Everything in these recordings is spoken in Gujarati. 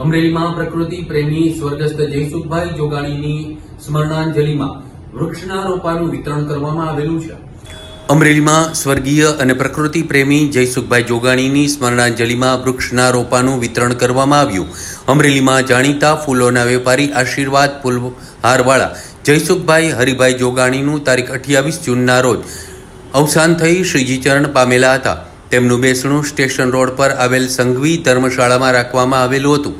અમરેલીમાં પ્રકૃતિ પ્રેમી સ્વર્ગસ્થ જયસુખભાઈ જોગાણીની સ્મરણાંજલિમાં વૃક્ષના રોપાનું વિતરણ કરવામાં આવેલું છે. અમરેલીમાં સ્વર્ગીય અને પ્રકૃતિ પ્રેમી જયસુખભાઈ જોગાણીની સ્મરણાંજલિમાં વૃક્ષના રોપાનું વિતરણ કરવામાં આવ્યું. અમરેલીમાં જાણીતા ફૂલોના વેપારી આશીર્વાદ ફૂલહારવાળા જયસુખભાઈ હરિભાઈ જોગાણીનું તારીખ અઠ્યાવીસ જૂનના રોજ અવસાન થઈ શ્રીજીચરણ પામેલા હતા. તેમનું બેસણું સ્ટેશન રોડ પર આવેલ સંઘવી ધર્મશાળામાં રાખવામાં આવેલું હતું.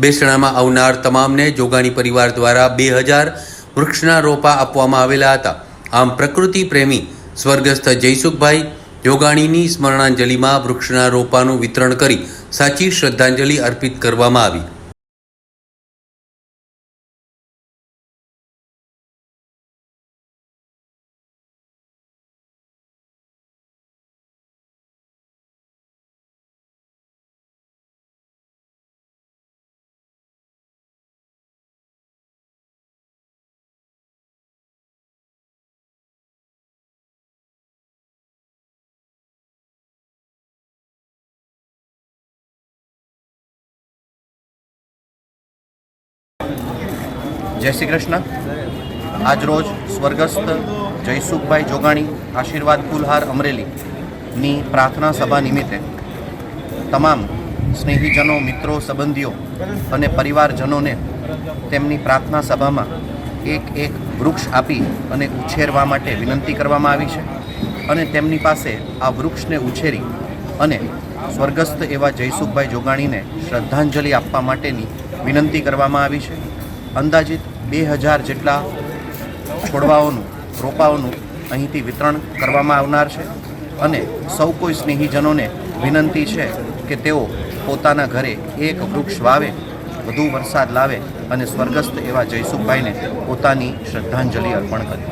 બેસણામાં આવનાર તમામને જોગાણી પરિવાર દ્વારા બે હજાર વૃક્ષના રોપા આપવામાં આવેલા હતા. આમ પ્રકૃતિ પ્રેમી સ્વર્ગસ્થ જયસુખભાઈ જોગાણીની સ્મરણાંજલિમાં વૃક્ષના રોપાનું વિતરણ કરી સાચી શ્રદ્ધાંજલિ અર્પિત કરવામાં આવી. જય શ્રી કૃષ્ણ. આજરોજ સ્વર્ગસ્થ જયસુખભાઈ જોગાણી આશીર્વાદ ફૂલહાર અમરેલીની પ્રાર્થના સભા નિમિત્તે તમામ સ્નેહીજનો, મિત્રો, સંબંધીઓ અને પરિવારજનોને તેમની પ્રાર્થના સભામાં એક એક વૃક્ષ આપી અને ઉછેરવા માટે વિનંતી કરવામાં આવી છે અને તેમની પાસે આ વૃક્ષને ઉછેરી અને સ્વર્ગસ્થ એવા જયસુખભાઈ જોગાણીને શ્રદ્ધાંજલિ આપવા માટેની વિનંતી કરવામાં આવી છે. અંદાજિત બે હજાર જેટલા છોડવાઓનું રોપાઓનું અહીંથી વિતરણ કરવામાં આવનાર છે અને સૌ કોઈ સ્નેહીજનોને વિનંતી છે કે તેઓ પોતાના ઘરે એક વૃક્ષ વાવે, વધુ વરસાદ લાવે અને સ્વર્ગસ્થ એવા જયસુખભાઈને પોતાની શ્રદ્ધાંજલિ અર્પણ કરે.